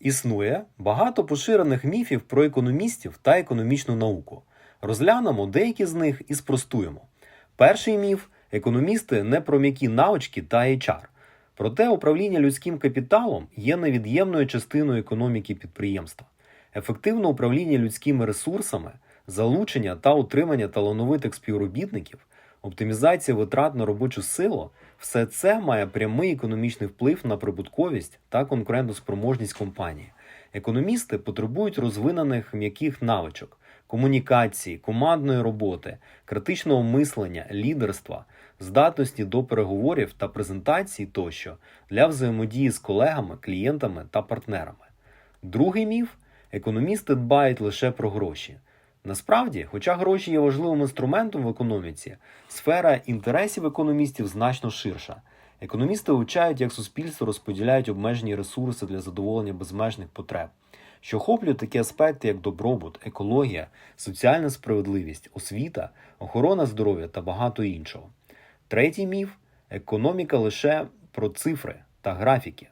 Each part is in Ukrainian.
Існує багато поширених міфів про економістів та економічну науку. Розглянемо деякі з них і спростуємо. Перший міф економісти не про м'які навички та HR. Проте управління людським капіталом є невід'ємною частиною економіки підприємства. Ефективне управління людськими ресурсами, залучення та утримання талановитих співробітників, оптимізація витрат на робочу силу все це має прямий економічний вплив на прибутковість та конкурентоспроможність компанії. Економісти потребують розвинених м'яких навичок, комунікації, командної роботи, критичного мислення, лідерства, здатності до переговорів та презентацій тощо для взаємодії з колегами, клієнтами та партнерами. Другий міф економісти дбають лише про гроші. Насправді, хоча гроші є важливим інструментом в економіці, сфера інтересів економістів значно ширша. Економісти вивчають, як суспільство розподіляють обмежені ресурси для задоволення безмежних потреб, що охоплюють такі аспекти, як добробут, екологія, соціальна справедливість, освіта, охорона здоров'я та багато іншого. Третій міф економіка лише про цифри та графіки.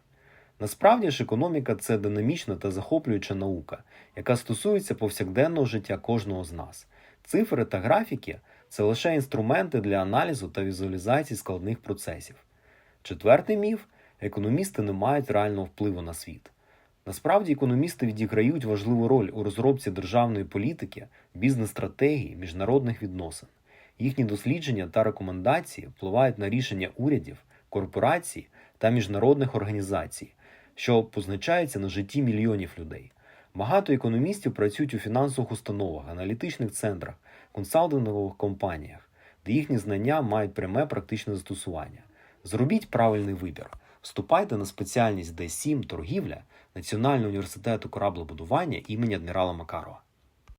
Насправді ж економіка це динамічна та захоплююча наука, яка стосується повсякденного життя кожного з нас. Цифри та графіки це лише інструменти для аналізу та візуалізації складних процесів. Четвертий міф економісти не мають реального впливу на світ. Насправді економісти відіграють важливу роль у розробці державної політики, бізнес-стратегії, міжнародних відносин. Їхні дослідження та рекомендації впливають на рішення урядів, корпорацій та міжнародних організацій, що позначається на житті мільйонів людей. Багато економістів працюють у фінансових установах, аналітичних центрах, консалтингових компаніях, де їхні знання мають пряме практичне застосування. Зробіть правильний вибір. Вступайте на спеціальність Д7 торгівля Національного університету кораблебудування імені адмірала Макарова.